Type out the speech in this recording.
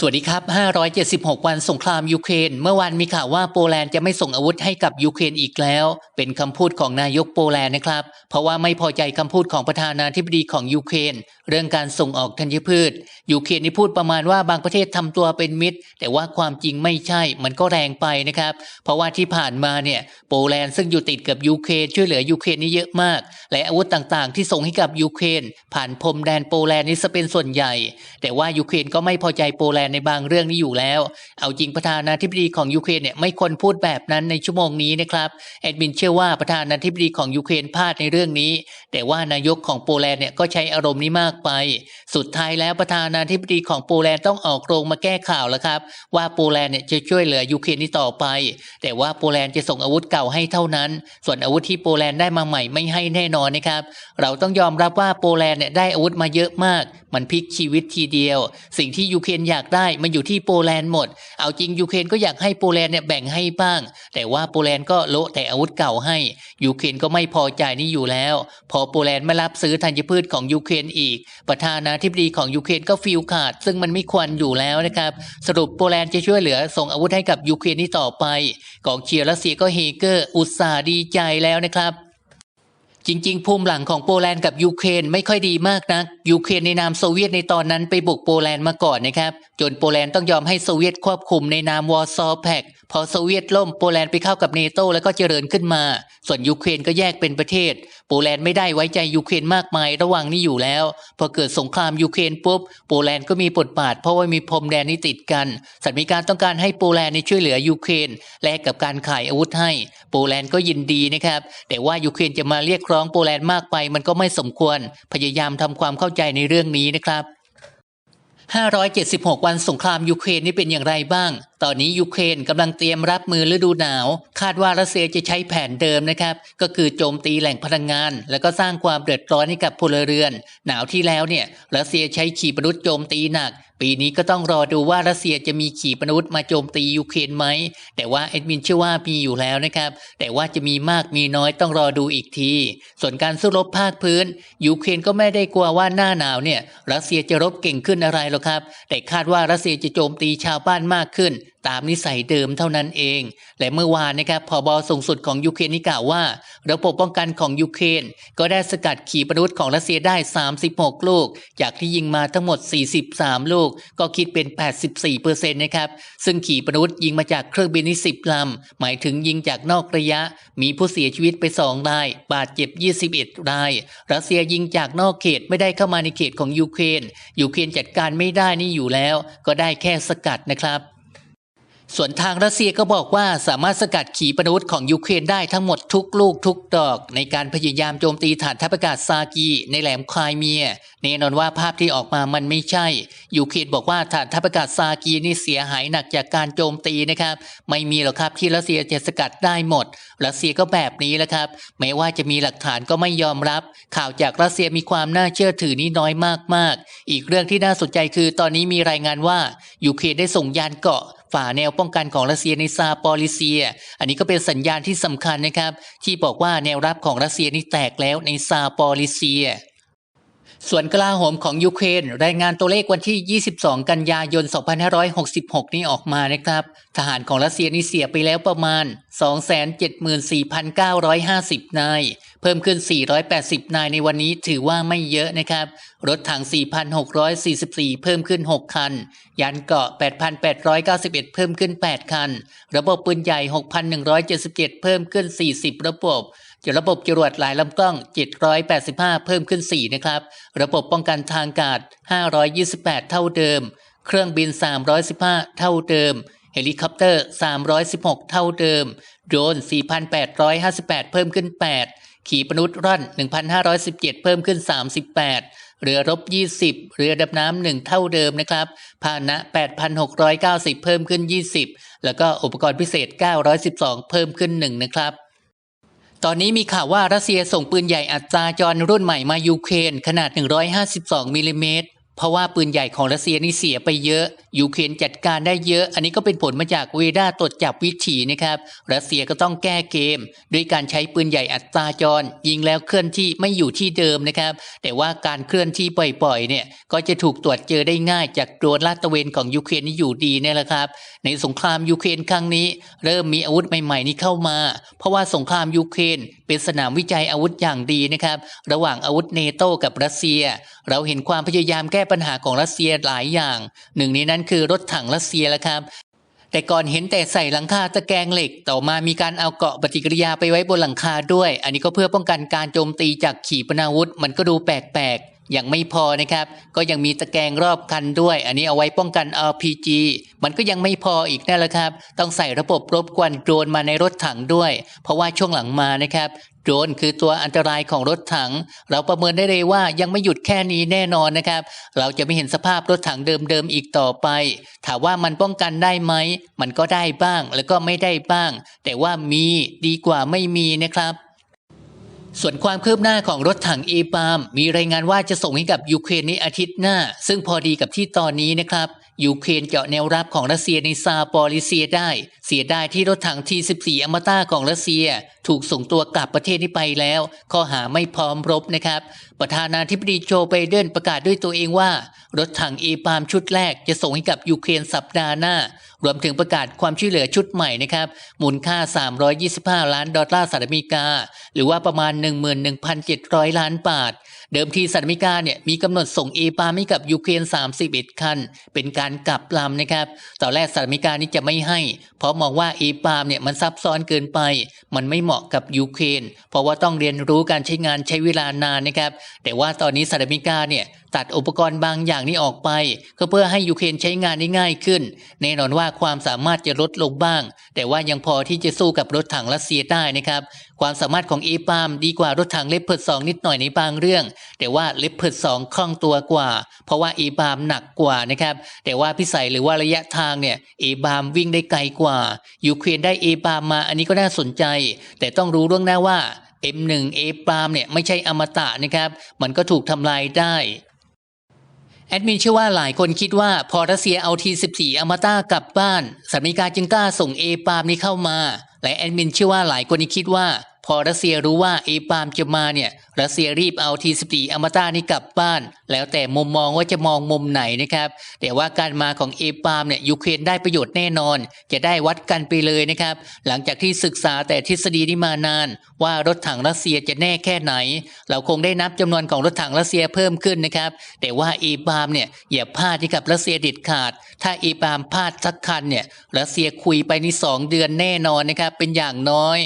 สวัสดีครับ 576 วันสงครามยูเครน เมื่อวานมีข่าวว่าโปแลนด์จะไม่ส่งอาวุธให้กับยูเครนอีกแล้ว เป็นคำพูดของนายกโปแลนด์นะครับ เพราะว่าไม่พอใจคำพูดของประธานาธิบดีของยูเครน เรื่องการส่งออกธัญพืช ยูเครนนี่พูดประมาณว่าบางประเทศทำตัวเป็นมิตร แต่ว่าความจริงไม่ใช่ มันก็แรงไปนะครับ เพราะว่าที่ผ่านมาเนี่ยโปแลนด์ซึ่งอยู่ติดกับยูเครนช่วยเหลือยูเครนนี่เยอะมาก และอาวุธต่างๆ ที่ส่งให้กับยูเครนผ่านพรมแดนโปแลนด์นี่จะเป็นส่วนใหญ่ แต่ว่ายูเครนก็ไม่พอใจโปแลนด์ในบางเรื่องนี้อยู่แล้ว เอาจริงประธานาธิบดีของยูเครนเนี่ยไม่ควรพูดแบบนั้นในชั่วโมงนี้นะครับแอดมินเชื่อว่าประธานาธิบดีของยูเครนพลาดในเรื่องนี้ แต่ว่านายกของโปแลนด์เนี่ยก็ใช้อารมณ์นี้มากไป สุดท้ายแล้วประธานาธิบดีของโปแลนด์ต้องออกโรงมาแก้ข่าวแล้วครับ ว่าโปแลนด์เนี่ยจะช่วยเหลือยูเครนนี้ต่อไป แต่ว่าโปแลนด์จะส่งอาวุธเก่าให้เท่านั้น ส่วนอาวุธที่โปแลนด์ได้มาใหม่ไม่ให้แน่นอนนะครับ เราต้องยอมรับว่าโปแลนด์เนี่ยได้อาวุธมาเยอะมากมันพลิกชีวิตทีเดียว สิ่งที่ยูเครนอยากได้มันอยู่ที่โปแลนด์หมด เอาจริงยูเครนก็อยากให้โปแลนด์เนี่ยแบ่งให้บ้าง แต่ว่าโปแลนด์ก็โละแต่อาวุธเก่าให้ยูเครนก็ไม่พอใจนี่อยู่แล้ว พอโปแลนด์ไม่รับซื้อธัญพืชของยูเครนอีก ประธานาธิบดีของยูเครนก็ฟิลขาด ซึ่งมันไม่ควรอยู่แล้วนะครับ สรุปโปแลนด์จะช่วยเหลือส่งอาวุธให้กับยูเครนนี้ต่อไปกองเชียร์รัสเซียก็เฮเกอร์อุตส่าห์ดีใจแล้วนะครับ จริง ๆ ภูมิหลังของโปแลนด์กับยูเครนไม่ค่อยดีมากนะยูเครนในนามโซเวียตในตอนนั้นไปบุกโปแลนด์มาก่อนนะครับ จนโปแลนด์ต้องยอมให้โซเวียตควบคุมในนามวอร์ซอแพกพอโซเวียตล่มโปแลนด์ไปเข้ากับเนโตแล้วก็เจริญขึ้นมา ส่วนยูเครนก็แยกเป็นประเทศ โปแลนด์ไม่ได้ไว้ใจยูเครนมากมายระหว่างนี้อยู่แล้ว พอเกิดสงครามยูเครนปุ๊บโปแลนด์ก็มีบทบาทเพราะว่ามีพรมแดนนี้ติดกันสัตมีการต้องการให้โปแลนด์ช่วยเหลือยูเครนแลกกับการขายอาวุธให้ โปแลนด์ก็ยินดีนะครับแต่ว่ายูเครนจะมาเรียกร้ององโปแลนด์มากไปมันก็ไม่สมควร พยายามทำความเข้าใจในเรื่องนี้นะครับ 576 วันสงครามยูเครนนี่เป็นอย่างไรบ้างตอนนี้ยูเครนกำลังเตรียมรับมือฤดูหนาว คาดว่ารัสเซียจะใช้แผนเดิมนะครับ ก็คือโจมตีแหล่งพลังงาน แล้วก็สร้างความเดือดร้อนให้กับพลเรือน หนาวที่แล้วเนี่ยรัสเซียใช้ขีปนาวุธโจมตีหนัก ปีนี้ก็ต้องรอดูว่ารัสเซียจะมีขีปนาวุธมาโจมตียูเครนไหมแต่ว่าแอดมินเชื่อว่ามีอยู่แล้วนะครับแต่ว่าจะมีมากมีน้อยต้องรอดูอีกที ส่วนการสู้รบภาคพื้นยูเครนก็ไม่ได้กลัวว่าหน้าหนาวเนี่ยรัสเซียจะรบเก่งขึ้นอะไรหรอกครับ แต่คาดว่ารัสเซียจะโจมตีชาวบ้านมากขึ้น ตามนิสัยเดิมเท่านั้นเอง และเมื่อวานนะครับผบสูงสุดของยูเครนนี่กล่าวว่า ระบบป้องกันของยูเครนก็ได้สกัดขีปนาวุธของรัสเซียได้ 36 ลูก จากที่ยิงมาทั้งหมด 43 ลูก ก็คิดเป็น 84%นะครับซึ่งขีปนาวุธยิงมาจากเครื่องบินนี่10ลำหมายถึงยิงจากนอกระยะ มีผู้เสียชีวิตไป 2 ราย บาดเจ็บ 21 ราย รัสเซียยิงจากนอกเขตไม่ได้เข้ามาในเขตของยูเครนยูเครนจัดการไม่ได้นี่อยู่แล้ว ก็ได้แค่สกัดนะครับ ส่วนทางรัสเซียก็บอกว่าสามารถสกัดขีปนาวุธของยูเครนได้ทั้งหมดทุกลูกทุกดอก ในการพยายามโจมตีฐานทัพอากาศซากีในแหลมคลายเมียแน่นอนว่าภาพที่ออกมามันไม่ใช่ยูเครนบอกว่าฐานทัพอากาศซากีนี่เสียหายหนักจากการโจมตีนะครับ ไม่มีหรอกครับที่รัสเซียจะสกัดได้หมด รัสเซียก็แบบนี้แหละครับแม้ว่าจะมีหลักฐานก็ไม่ยอมรับ ข่าวจากรัสเซียมีความน่าเชื่อถือนี่น้อยมากๆ อีกเรื่องที่น่าสนใจคือตอนนี้มีรายงานว่ายูเครนได้ส่งยานเกาะ ฝ่าแนวป้องกันของรัสเซียในซาปอริเซีย อันนี้ก็เป็นสัญญาณที่สำคัญนะครับ ที่บอกว่าแนวรับของรัสเซียนี่แตกแล้วในซาปอริเซีย ส่วนกลาโหมของยูเครนรายงานตัวเลขวันที่ 22 กันยายน 2566 นี้ออกมานะครับ ทหารของรัสเซียนี่เสียไปแล้วประมาณ 274,950 นาย เพิ่มขึ้น 480 นายในวันนี้ถือว่าไม่เยอะนะครับ รถถัง 4,644 เพิ่มขึ้น 6 คัน ยานเกาะ 8,891 เพิ่มขึ้น 8 คัน ระบบปืนใหญ่ 6,177 เพิ่มขึ้น 40 ระบบ ระบบจรวดหลายลำกล้อง 785 เพิ่มขึ้น 4 นะครับ ระบบป้องกันทางอากาศ 528 เท่าเดิม เครื่องบิน 315 เท่าเดิม เฮลิคอปเตอร์ 316 เท่าเดิม โดรน 4,858 เพิ่มขึ้น 8 ขีปนาวุธร่อน 1,517 เพิ่มขึ้น 38 เรือรบ 20 เรือดำน้ำ1เท่าเดิมนะครับพาหนะ 8,690 เพิ่มขึ้น 20 แล้วก็อุปกรณ์พิเศษ 912 เพิ่มขึ้น 1 นะครับ ตอนนี้มีข่าวว่ารัสเซียส่งปืนใหญ่อัตราจรรุ่นใหม่มายูเครนขนาด 152มิลลิเมตร เพราะว่าปืนใหญ่ของรัสเซียนี่เสียไปเยอะ ยูเครนจัดการได้เยอะ อันนี้ก็เป็นผลมาจากเวด้าตรวจจับวิถีนะครับ รัสเซียก็ต้องแก้เกม ด้วยการใช้ปืนใหญ่อัตราจร ยิงแล้วเคลื่อนที่ไม่อยู่ที่เดิมนะครับ แต่ว่าการเคลื่อนที่ปล่อยๆเนี่ยก็จะถูกตรวจเจอได้ง่ายจากโดรนลาดตระเวนของยูเครนนี่อยู่ดีเนี่ยแหละครับ ในสงครามยูเครนครั้งนี้ เริ่มมีอาวุธใหม่ๆนี้เข้ามา เพราะว่าสงครามยูเครนเป็นสนามวิจัยอาวุธอย่างดีนะครับ ระหว่างอาวุธเนโตกับรัสเซีย เราเห็นความพยายามแก้ปัญหาของรัสเซียหลายอย่าง หนึ่งในนั้นคือรถถังรัสเซียแหละครับ แต่ก่อนเห็นแต่ใส่หลังคาตะแกรงเหล็ก ต่อมามีการเอาเกาะปฏิกิริยาไปไว้บนหลังคาด้วย อันนี้ก็เพื่อป้องกันการโจมตีจากขีปนาวุธ มันก็ดูแปลกๆ ยังไม่พอนะครับ ก็ยังมีตะแกรงรอบคันด้วย อันนี้เอาไว้ป้องกัน RPG มันก็ยังไม่พออีกนั่นแหละครับ ต้องใส่ระบบรบกวนโดรนมาในรถถังด้วย เพราะว่าช่วงหลังมานะครับโดรนคือตัวอันตรายของรถถัง เราประเมินได้เลยว่ายังไม่หยุดแค่นี้แน่นอนนะครับ เราจะไม่เห็นสภาพรถถังเดิมๆอีกต่อไป ถามว่ามันป้องกันได้ไหม มันก็ได้บ้างแล้วก็ไม่ได้บ้าง แต่ว่ามีดีกว่าไม่มีนะครับ ส่วนความคืบหน้าของรถถังเอปามมีรายงานว่าจะส่งให้กับยูเครนในอาทิตย์หน้า ซึ่งพอดีกับที่ตอนนี้นะครับ ยูเครนเจาะแนวรับของรัสเซียในซาปอริเซียได้ เสียดายที่รถถัง T14 อมตะของรัสเซีย ถูกส่งตัวกลับประเทศนี้ไปแล้ว ข้อหาไม่พร้อมรบนะครับ ประธานาธิบดีโจไบเดนประกาศด้วยตัวเองว่า รถถังเอปามชุดแรกจะส่งให้กับยูเครนสัปดาห์หน้า รวมถึงประกาศความช่วยเหลือชุดใหม่นะครับมูลค่า 325 ล้านดอลลาร์สหรัฐอเมริกา หรือว่าประมาณ 11,700 ล้านบาท เดิมทีสหรัฐอเมริกาเนี่ยมีกำหนดส่งเอปามให้กับยูเครน31 คัน เป็นการกลับลำนะครับตอนแรกสหรัฐอเมริกานี่จะไม่ให้ เพราะมองว่าเอปามเนี่ยมันซับซ้อนเกินไป มันไม่เหมาะกับยูเครนเพราะว่าต้องเรียนรู้การใช้งานใช้เวลานานนะครับแต่ว่าตอนนี้สหรัฐอเมริกาเนี่ยตัดอุปกรณ์บางอย่างนี้ออกไป ก็เพื่อให้ยูเครนใช้งานได้ง่ายขึ้น แน่นอนว่าความสามารถจะลดลงบ้าง แต่ว่ายังพอที่จะสู้กับรถถังรัสเซียได้นะครับ ความสามารถของเอปามดีกว่ารถถังเลปเพิร์ดสองนิดหน่อยในบางเรื่อง แต่ว่าเลปเพิร์ดสองคล่องตัวกว่า เพราะว่าเอปามหนักกว่านะครับ แต่ว่าพิสัยหรือว่าระยะทางเนี่ยเอบามวิ่งได้ไกลกว่ายูเครนได้เอบามมาอันนี้ก็น่าสนใจ แต่ต้องรู้ล่วงหน้าว่า M1 เอปามเนี่ยไม่ใช่อมตะนะครับ มันก็ถูกทำลายได้ แอดมินเชื่อว่าหลายคนคิดว่าพอรัสเซียเอาที14อมตะกลับบ้านสหรัฐอเมริกาจึงกล้าส่งเอปามนี้เข้ามา และแอดมินเชื่อว่าหลายคนนี้คิดว่า พอรัสเซียรู้ว่าเอปามจะมาเนี่ยรัสเซียรีบเอาที14อมตะนี้กลับบ้าน แล้วแต่มุมมองว่าจะมองมุมไหนนะครับแต่ว่าการมาของเอปามเนี่ยยูเครนได้ประโยชน์แน่นอน จะได้วัดกันไปเลยนะครับ หลังจากที่ศึกษาแต่ทฤษฎีนี้มานาน ว่ารถถังรัสเซียจะแน่แค่ไหน เราคงได้นับจำนวนของรถถังรัสเซียเพิ่มขึ้นนะครับแต่ว่าเอบามเนี่ยอย่าพลาดที่กับรัสเซียเด็ดขาด ถ้าเอบามพลาดสักคันเนี่ยรัสเซียคุยไปนี่สองเดือนแน่นอนนะครับเป็นอย่างน้อย